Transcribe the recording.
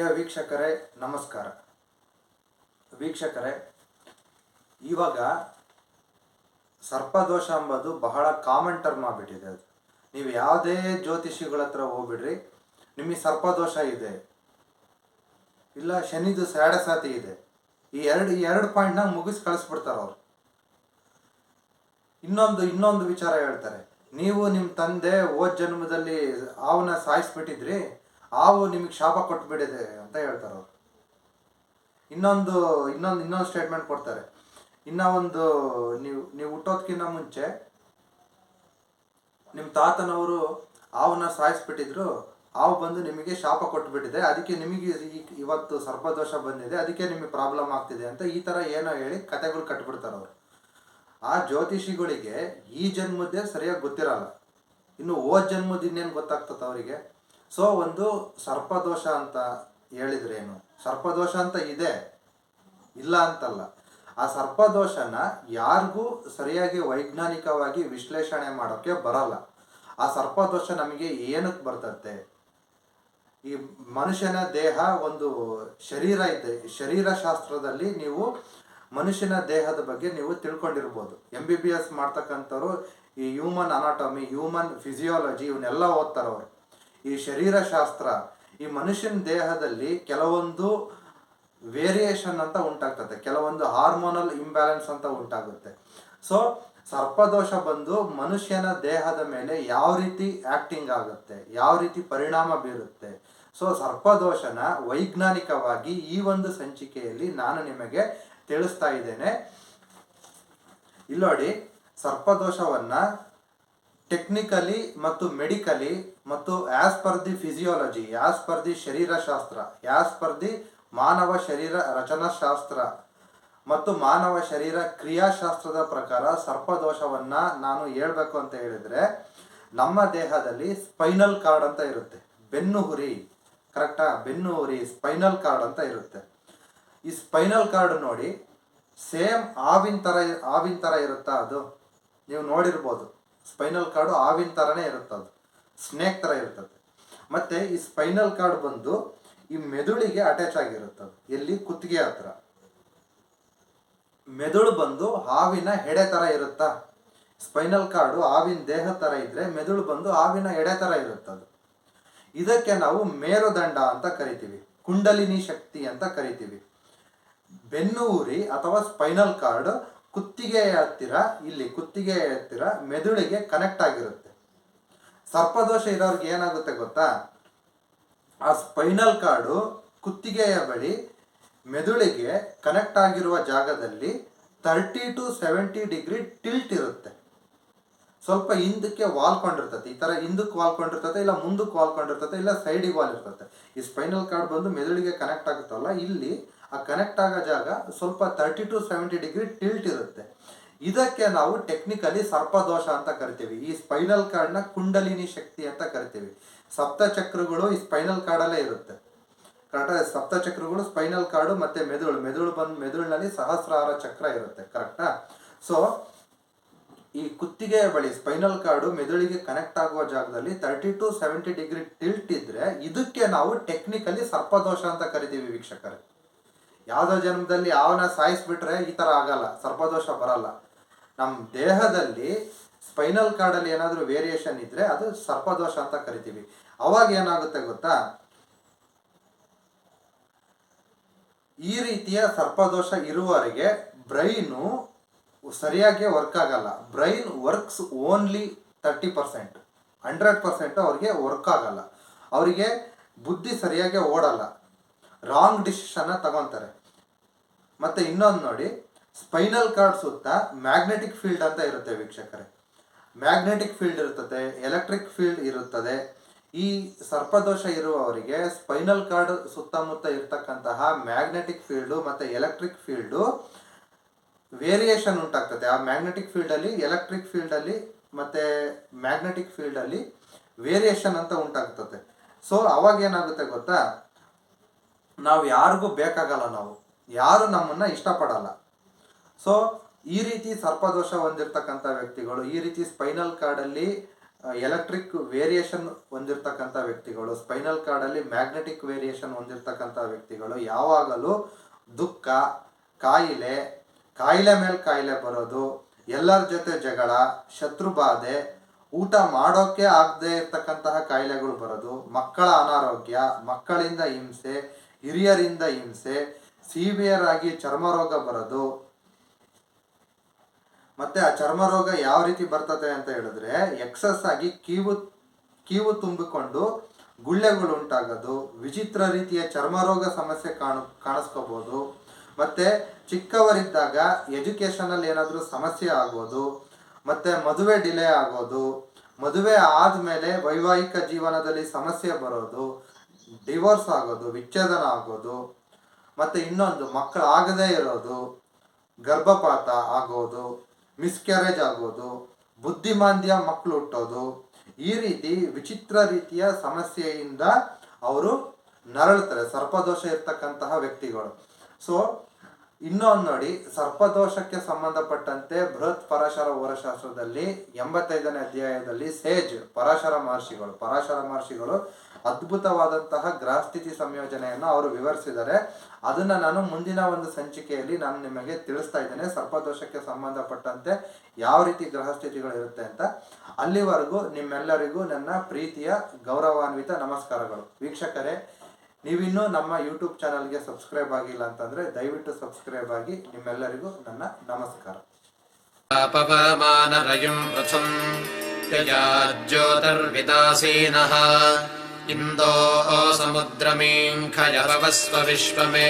ಪ್ರಿಯ ವೀಕ್ಷಕರೇ, ನಮಸ್ಕಾರ. ವೀಕ್ಷಕರೇ, ಇವಾಗ ಸರ್ಪದೋಷ ಅಂಬೋದು ಬಹಳ ಕಾಮನ್ ಟರ್ಮ್ ಆಗ್ಬಿಟ್ಟಿದೆ ಅದು. ನೀವು ಯಾವುದೇ ಜ್ಯೋತಿಷಿಗಳ ಹತ್ರ ಹೋಗ್ಬಿಡ್ರಿ, ನಿಮಗೆ ಸರ್ಪದೋಷ ಇದೆ. ಇಲ್ಲ, ಶನಿದು ಸ್ಯಾಡಸಾತಿ ಇದೆ. ಈ ಎರಡು ಎರಡು ಪಾಯಿಂಟ್ನ ಮುಗಿಸಿ ಕಳಿಸ್ಬಿಡ್ತಾರೆ ಅವರು. ಇನ್ನೊಂದು ಇನ್ನೊಂದು ವಿಚಾರ ಹೇಳ್ತಾರೆ. ನೀವು ನಿಮ್ಮ ತಂದೆ ಓದ್ ಜನ್ಮದಲ್ಲಿ ಹಾವನ್ನ ಸಾಯಿಸ್ಬಿಟ್ಟಿದ್ರಿ ಹಾವು ನಿಮಗೆ ಶಾಪ ಕೊಟ್ಬಿಟ್ಟಿದೆ ಅಂತ ಹೇಳ್ತಾರೆ ಅವರು. ಇನ್ನೊಂದು ಇನ್ನೊಂದು ಇನ್ನೊಂದು ಸ್ಟೇಟ್ಮೆಂಟ್ ಕೊಡ್ತಾರೆ. ಇನ್ನ ಒಂದು, ನೀವು ನೀವು ಹುಟ್ಟೋದ್ಕಿಂತ ಮುಂಚೆ ನಿಮ್ಮ ತಾತನವರು ಹಾವನ್ನ ಸಾಯಿಸ್ಬಿಟ್ಟಿದ್ರು, ಹಾವು ಬಂದು ನಿಮಗೆ ಶಾಪ ಕೊಟ್ಬಿಟ್ಟಿದೆ, ಅದಕ್ಕೆ ನಿಮಗೆ ಇವತ್ತು ಸರ್ಪದೋಷ ಬಂದಿದೆ, ಅದಕ್ಕೆ ನಿಮಗೆ ಪ್ರಾಬ್ಲಮ್ ಆಗ್ತಿದೆ ಅಂತ ಈ ಥರ ಏನೋ ಹೇಳಿ ಕತೆಗಳು ಕಟ್ಬಿಡ್ತಾರೆ ಅವರು. ಆ ಜ್ಯೋತಿಷಿಗಳಿಗೆ ಈ ಜನ್ಮದ್ದೇ ಸರಿಯಾಗಿ ಗೊತ್ತಿರಲ್ಲ. ಇನ್ನು ಓ ಜನ್ಮದ ಇನ್ನೇನು ಗೊತ್ತಾಗ್ತದೆ ಅವರಿಗೆ? ಸೊ ಒಂದು ಸರ್ಪದೋಷ ಅಂತ ಹೇಳಿದ್ರೇನು? ಸರ್ಪದೋಷ ಅಂತ ಇದೆ. ಇಲ್ಲ ಅಂತಲ್ಲ. ಆ ಸರ್ಪದೋಷನ ಯಾರಿಗೂ ಸರಿಯಾಗಿ ವೈಜ್ಞಾನಿಕವಾಗಿ ವಿಶ್ಲೇಷಣೆ ಮಾಡೋಕ್ಕೆ ಬರಲ್ಲ. ಆ ಸರ್ಪದೋಷ ನಮಗೆ ಏನಕ್ಕೆ ಬರ್ತದೆ? ಈ ಮನುಷ್ಯನ ದೇಹ ಒಂದು ಶರೀರ ಇದೆ. ಶರೀರ ಶಾಸ್ತ್ರದಲ್ಲಿ ನೀವು ಮನುಷ್ಯನ ದೇಹದ ಬಗ್ಗೆ ನೀವು ತಿಳ್ಕೊಂಡಿರ್ಬೋದು. ಎಂ ಬಿ ಬಿ ಎಸ್ ಮಾಡ್ತಕ್ಕಂಥವ್ರು ಈ ಹ್ಯೂಮನ್ ಅನಾಟಮಿ ಹ್ಯೂಮನ್ ಫಿಸಿಯಾಲಜಿ ಇವನ್ನೆಲ್ಲ ಓದ್ತಾರೆ ಅವರು ಈ ಶರೀರ ಶಾಸ್ತ್ರ ಈ ಮನುಷ್ಯನ ದೇಹದಲ್ಲಿ ಕೆಲವೊಂದು ವೇರಿಯೇಷನ್ ಅಂತ ಉಂಟಾಗ್ತದೆ. ಕೆಲವೊಂದು ಹಾರ್ಮೋನಲ್ ಇಂಬ್ಯಾಲೆನ್ಸ್ ಅಂತ ಉಂಟಾಗುತ್ತೆ. ಸೊ ಸರ್ಪದೋಷ ಬಂದು ಮನುಷ್ಯನ ದೇಹದ ಮೇಲೆ ಯಾವ ರೀತಿ ಆಕ್ಟಿಂಗ್ ಆಗುತ್ತೆ, ಯಾವ ರೀತಿ ಪರಿಣಾಮ ಬೀರುತ್ತೆ. ಸೊ ಸರ್ಪದೋಷನ ವೈಜ್ಞಾನಿಕವಾಗಿ ಈ ಒಂದು ಸಂಚಿಕೆಯಲ್ಲಿ ನಾನು ನಿಮಗೆ ತಿಳಿಸ್ತಾ ಇದ್ದೇನೆ. ಇಲ್ಲೋಡಿ, ಸರ್ಪದೋಷವನ್ನ ಟೆಕ್ನಿಕಲಿ ಮತ್ತು ಮೆಡಿಕಲಿ ಮತ್ತು as per the physiology as per the ಶರೀರಶಾಸ್ತ್ರ as per the ಮಾನವ ಶರೀರ ರಚನಾಶಾಸ್ತ್ರ ಮತ್ತು ಮಾನವ ಶರೀರ ಕ್ರಿಯಾಶಾಸ್ತ್ರದ ಪ್ರಕಾರ ಸರ್ಪದೋಷವನ್ನ ನಾನು ಹೇಳಬೇಕು ಅಂತ ಹೇಳಿದ್ರೆ, ನಮ್ಮ ದೇಹದಲ್ಲಿ ಸ್ಪೈನಲ್ ಕಾರ್ಡ್ ಅಂತ ಇರುತ್ತೆ. ಬೆನ್ನು ಹುರಿ ಕರೆಕ್ಟಾ ಬೆನ್ನು ಹುರಿ ಸ್ಪೈನಲ್ ಕಾರ್ಡ್ ಅಂತ ಇರುತ್ತೆ. ಈ ಸ್ಪೈನಲ್ ಕಾರ್ಡ್ ನೋಡಿ ಸೇಮ್ ಹಾವಿನ ಥರ ಹಾವಿನ ಥರ ಇರುತ್ತಾ ಅದು? ನೀವು ನೋಡಿರ್ಬೋದು. ಸ್ಪೈನಲ್ ಕಾರ್ಡು ಆವಿನ ಥರನೇ ಇರುತ್ತೆ ಅದು. ಸ್ನೇಕ್ ಥರ ಇರ್ತದೆ. ಮತ್ತೆ ಈ ಸ್ಪೈನಲ್ ಕಾರ್ಡ್ ಬಂದು ಈ ಮೆದುಳಿಗೆ ಅಟ್ಯಾಚ್ ಆಗಿರುತ್ತೆ ಅದು. ಎಲ್ಲಿ? ಕುತ್ತಿಗೆ ಹತ್ರ. ಮೆದುಳು ಬಂದು ಹಾವಿನ ಎಡೆ ಥರ ಇರುತ್ತಾ? ಸ್ಪೈನಲ್ ಕಾರ್ಡು ಹಾವಿನ ದೇಹ ಥರ ಇದ್ರೆ ಮೆದುಳು ಬಂದು ಹಾವಿನ ಎಡೆ ಥರ ಇರುತ್ತದು ಇದಕ್ಕೆ ನಾವು ಮೇರುದಂಡ ಅಂತ ಕರಿತೀವಿ. ಕುಂಡಲಿನಿ ಶಕ್ತಿ ಅಂತ ಕರಿತೀವಿ. ಬೆನ್ನು ಉರಿ ಅಥವಾ ಸ್ಪೈನಲ್ ಕಾರ್ಡ್ ಕುತ್ತಿಗೆಯ ಹತ್ತಿರ, ಇಲ್ಲಿ ಕುತ್ತಿಗೆಯ ಹತ್ತಿರ ಮೆದುಳಿಗೆ ಕನೆಕ್ಟ್ ಆಗಿರುತ್ತೆ. ಸರ್ಪದೋಷ ಇರೋರ್ಗೆ ಏನಾಗುತ್ತೆ ಗೊತ್ತಾ? ಆ ಸ್ಪೈನಲ್ ಕಾರ್ಡು ಕುತ್ತಿಗೆಯ ಬಳಿ ಮೆದುಳಿಗೆ ಕನೆಕ್ಟ್ ಆಗಿರುವ ಜಾಗದಲ್ಲಿ thirty to seventy degree tilt ಇರುತ್ತೆ. ಸ್ವಲ್ಪ ಹಿಂದಕ್ಕೆ ವಾಲ್ಕೊಂಡಿರ್ತದೆ ಈ ಥರ ಹಿಂದಕ್ಕೆ ವಾಲ್ಕೊಂಡಿರ್ತದೆ ಇಲ್ಲ ಮುಂದಕ್ಕೆ ವಾಲ್ಕೊಂಡಿರ್ತದೆ ಇಲ್ಲ ಸೈಡಿಗೆ ವಾಲ್ ಇರ್ತದೆ ಈ ಸ್ಪೈನಲ್ ಕಾರ್ಡ್ ಬಂದು ಮೆದುಳಿಗೆ ಕನೆಕ್ಟ್ ಆಗುತ್ತಲ್ಲ, ಇಲ್ಲಿ ಆ ಕನೆಕ್ಟ್ ಆಗೋ ಜಾಗ ಸ್ವಲ್ಪ thirty to seventy degree tilt ಇರುತ್ತೆ. ಇದಕ್ಕೆ ನಾವು ಟೆಕ್ನಿಕಲಿ ಸರ್ಪದೋಷ ಅಂತ ಕರಿತೀವಿ. ಈ ಸ್ಪೈನಲ್ ಕಾರ್ಡ್ನ ಕುಂಡಲಿನಿ ಶಕ್ತಿ ಅಂತ ಕರಿತೀವಿ. ಸಪ್ತಚಕ್ರಗಳು ಈ ಸ್ಪೈನಲ್ ಕಾರ್ಡಲ್ಲೇ ಇರುತ್ತೆ. ಕರೆಕ್ಟಾ ಸಪ್ತಚಕ್ರಗಳು ಸ್ಪೈನಲ್ ಕಾರ್ಡು ಮತ್ತೆ ಮೆದುಳು. ಮೆದುಳು ಬಂದು, ಮೆದುಳಿನಲ್ಲಿ ಸಹಸ್ರಾರ ಚಕ್ರ ಇರುತ್ತೆ. ಕರೆಕ್ಟಾ ಸೊ ಈ ಕುತ್ತಿಗೆಯ ಬಳಿ ಸ್ಪೈನಲ್ ಕಾರ್ಡು ಮೆದುಳಿಗೆ ಕನೆಕ್ಟ್ ಆಗುವ ಜಾಗದಲ್ಲಿ thirty to seventy degree tilt ಇದ್ರೆ ಇದಕ್ಕೆ ನಾವು ಟೆಕ್ನಿಕಲಿ ಸರ್ಪದೋಷ ಅಂತ ಕರಿತೀವಿ ವೀಕ್ಷಕರೇ. ಯಾವ್ದೋ ಜನ್ಮದಲ್ಲಿ ಅವನ ಸಾಯಿಸ್ಬಿಟ್ರೆ ಈ ತರ ಆಗಲ್ಲ, ಸರ್ಪದೋಷ ಬರಲ್ಲ. ನಮ್ಮ ದೇಹದಲ್ಲಿ ಸ್ಪೈನಲ್ ಕಾರ್ಡಲ್ಲಿ ಏನಾದರೂ ವೇರಿಯೇಷನ್ ಇದ್ರೆ ಅದು ಸರ್ಪದೋಷ ಅಂತ ಕರಿತೀವಿ. ಅವಾಗ ಏನಾಗುತ್ತೆ ಗೊತ್ತಾ? ಈ ರೀತಿಯ ಸರ್ಪದೋಷ ಇರುವವರೆಗೆ ಬ್ರೈನು ಸರಿಯಾಗಿ ವರ್ಕ್ ಆಗಲ್ಲ. Brain works only thirty percent hundred percent ಅವ್ರಿಗೆ ವರ್ಕ್ ಆಗಲ್ಲ. ಅವರಿಗೆ ಬುದ್ಧಿ ಸರಿಯಾಗಿ ಓಡಲ್ಲ. ರಾಂಗ್ ಡಿಸಿಷನ್ನ ತಗೊತಾರೆ. ಮತ್ತೆ ಇನ್ನೊಂದು ನೋಡಿ ಸ್ಪೈನಲ್ ಕಾರ್ಡ್ ಸುತ್ತ ಮ್ಯಾಗ್ನೆಟಿಕ್ ಫೀಲ್ಡ್ ಅಂತ ಇರುತ್ತೆ ವೀಕ್ಷಕರೇ. ಮ್ಯಾಗ್ನೆಟಿಕ್ ಫೀಲ್ಡ್ ಇರುತ್ತದೆ ಎಲೆಕ್ಟ್ರಿಕ್ ಫೀಲ್ಡ್ ಇರುತ್ತದೆ. ಈ ಸರ್ಪದೋಷ ಇರುವವರಿಗೆ ಸ್ಪೈನಲ್ ಕಾರ್ಡ್ ಸುತ್ತಮುತ್ತ ಇರತಕ್ಕಂತಹ ಮ್ಯಾಗ್ನೆಟಿಕ್ ಫೀಲ್ಡು ಮತ್ತೆ ಎಲೆಕ್ಟ್ರಿಕ್ ಫೀಲ್ಡು ವೇರಿಯೇಷನ್ ಉಂಟಾಗ್ತದೆ. ಆ ಮ್ಯಾಗ್ನೆಟಿಕ್ ಫೀಲ್ಡಲ್ಲಿ ಎಲೆಕ್ಟ್ರಿಕ್ ಫೀಲ್ಡಲ್ಲಿ ಮತ್ತೆ ಮ್ಯಾಗ್ನೆಟಿಕ್ ಫೀಲ್ಡಲ್ಲಿ ವೇರಿಯೇಷನ್ ಅಂತ ಉಂಟಾಗ್ತದೆ. ಸೊ ಅವಾಗ ಏನಾಗುತ್ತೆ ಗೊತ್ತಾ? ನಾವು ಯಾರಿಗೂ ಬೇಕಾಗಲ್ಲ ನಾವು. ಯಾರು ನಮ್ಮನ್ನ ಇಷ್ಟಪಡಲ್ಲ. ಸೊ ಈ ರೀತಿ ಸರ್ಪದೋಷ ಹೊಂದಿರತಕ್ಕಂಥ ವ್ಯಕ್ತಿಗಳು, ಈ ರೀತಿ ಸ್ಪೈನಲ್ ಕಾರ್ಡಲ್ಲಿ ಎಲೆಕ್ಟ್ರಿಕ್ ವೇರಿಯೇಷನ್ ಹೊಂದಿರತಕ್ಕಂಥ ವ್ಯಕ್ತಿಗಳು, ಸ್ಪೈನಲ್ ಕಾರ್ಡಲ್ಲಿ ಮ್ಯಾಗ್ನೆಟಿಕ್ ವೇರಿಯೇಷನ್ ಹೊಂದಿರತಕ್ಕಂಥ ವ್ಯಕ್ತಿಗಳು ಯಾವಾಗಲೂ ದುಃಖ, ಕಾಯಿಲೆ ಕಾಯಿಲೆ ಮೇಲೆ ಕಾಯಿಲೆ ಬರೋದು, ಎಲ್ಲರ ಜೊತೆ ಜಗಳ, ಶತ್ರು ಬಾಧೆ, ಊಟ ಮಾಡೋಕೆ ಆಗದೆ ಇರ್ತಕ್ಕಂತಹ ಕಾಯಿಲೆಗಳು ಬರೋದು, ಮಕ್ಕಳ ಅನಾರೋಗ್ಯ, ಮಕ್ಕಳಿಂದ ಹಿಂಸೆ ಹಿರಿಯರಿಂದ ಹಿಂಸೆ ಸಿವಿಯರ್ ಆಗಿ ಚರ್ಮ ರೋಗ ಬರೋದು. ಮತ್ತೆ ಆ ಚರ್ಮ ರೋಗ ಯಾವ ರೀತಿ ಬರ್ತದೆ ಅಂತ ಹೇಳಿದ್ರೆ, ಎಕ್ಸಸ್ ಆಗಿ ಕೀವು ಕೀವು ತುಂಬಿಕೊಂಡು ಗುಳ್ಳೆಗಳು ಉಂಟಾಗೋದು, ವಿಚಿತ್ರ ರೀತಿಯ ಚರ್ಮ ರೋಗ ಸಮಸ್ಯೆ ಕಾಣು, ಕಾಣಿಸ್ಕೋಬೋದು. ಮತ್ತೆ ಚಿಕ್ಕವರಿದ್ದಾಗ ಎಜುಕೇಷನಲ್ಲಿ ಏನಾದರೂ ಸಮಸ್ಯೆ ಆಗೋದು, ಮತ್ತೆ ಮದುವೆ ಡಿಲೇ ಆಗೋದು, ಮದುವೆ ಆದಮೇಲೆ ವೈವಾಹಿಕ ಜೀವನದಲ್ಲಿ ಸಮಸ್ಯೆ ಬರೋದು ಡಿವೋರ್ಸ್ ಆಗೋದು, ವಿಚ್ಛೇದನ ಆಗೋದು, ಮತ್ತು ಇನ್ನೊಂದು ಮಕ್ಕಳು ಆಗದೇ ಇರೋದು, ಗರ್ಭಪಾತ ಆಗೋದು ಮಿಸ್ಕ್ಯಾರೇಜ್ ಆಗೋದು, ಬುದ್ಧಿಮಾಂದ್ಯ ಮಕ್ಕಳು ಹುಟ್ಟೋದು, ಈ ರೀತಿ ವಿಚಿತ್ರ ರೀತಿಯ ಸಮಸ್ಯೆಯಿಂದ ಅವರು ನರಳುತ್ತಾರೆ. ಸರ್ಪದೋಷ ಇರ್ತಕ್ಕಂತಹ ವ್ಯಕ್ತಿಗಳು. ಸೊ ಇನ್ನೊಂದು ನೋಡಿ, ಸರ್ಪದೋಷಕ್ಕೆ ಸಂಬಂಧಪಟ್ಟಂತೆ ಬೃಹತ್ ಪರಾಶರ ಹೋರಶಾಸ್ತ್ರದಲ್ಲಿ ಎಂಬತ್ತೈದನೇ ಅಧ್ಯಾಯದಲ್ಲಿ ಸೇಜ್, ಪರಾಶರ ಮಹರ್ಷಿಗಳು. ಪರಾಶರ ಮಹರ್ಷಿಗಳು ಅದ್ಭುತವಾದಂತಹ ಗ್ರಹಸ್ಥಿತಿ ಸಂಯೋಜನೆಯನ್ನು ಅವರು ವಿವರಿಸಿದ್ದಾರೆ. ಅದನ್ನ ನಾನು ಮುಂದಿನ ಒಂದು ಸಂಚಿಕೆಯಲ್ಲಿ ನಾನು ನಿಮಗೆ ತಿಳಿಸ್ತಾ ಇದ್ದೇನೆ, ಸರ್ಪದೋಷಕ್ಕೆ ಸಂಬಂಧಪಟ್ಟಂತೆ ಯಾವ ರೀತಿ ಗ್ರಹಸ್ಥಿತಿಗಳು ಇರುತ್ತೆ ಅಂತ. ಅಲ್ಲಿವರೆಗೂ ನಿಮ್ಮೆಲ್ಲರಿಗೂ ನನ್ನ ಪ್ರೀತಿಯ ಗೌರವಾನ್ವಿತ ನಮಸ್ಕಾರಗಳು. ವೀಕ್ಷಕರೇ ನೀವಿನ್ನೂ ನಮ್ಮ ಯೂಟ್ಯೂಬ್ ಚಾನಲ್ಗೆ ಸಬ್ಸ್ಕ್ರೈಬ್ ಆಗಿಲ್ಲ ಅಂತಂದ್ರೆ ದಯವಿಟ್ಟು ಸಬ್ಸ್ಕ್ರೈಬ್ ಆಗಿ ನಿಮ್ಮೆಲ್ಲರಿಗೂ ನನ್ನ ನಮಸ್ಕಾರ पवमानरयुम् पृथुम् यजाज्योतिर्विदासीनः इन्दो समुद्रमीङ्खयवस्व विश्वमे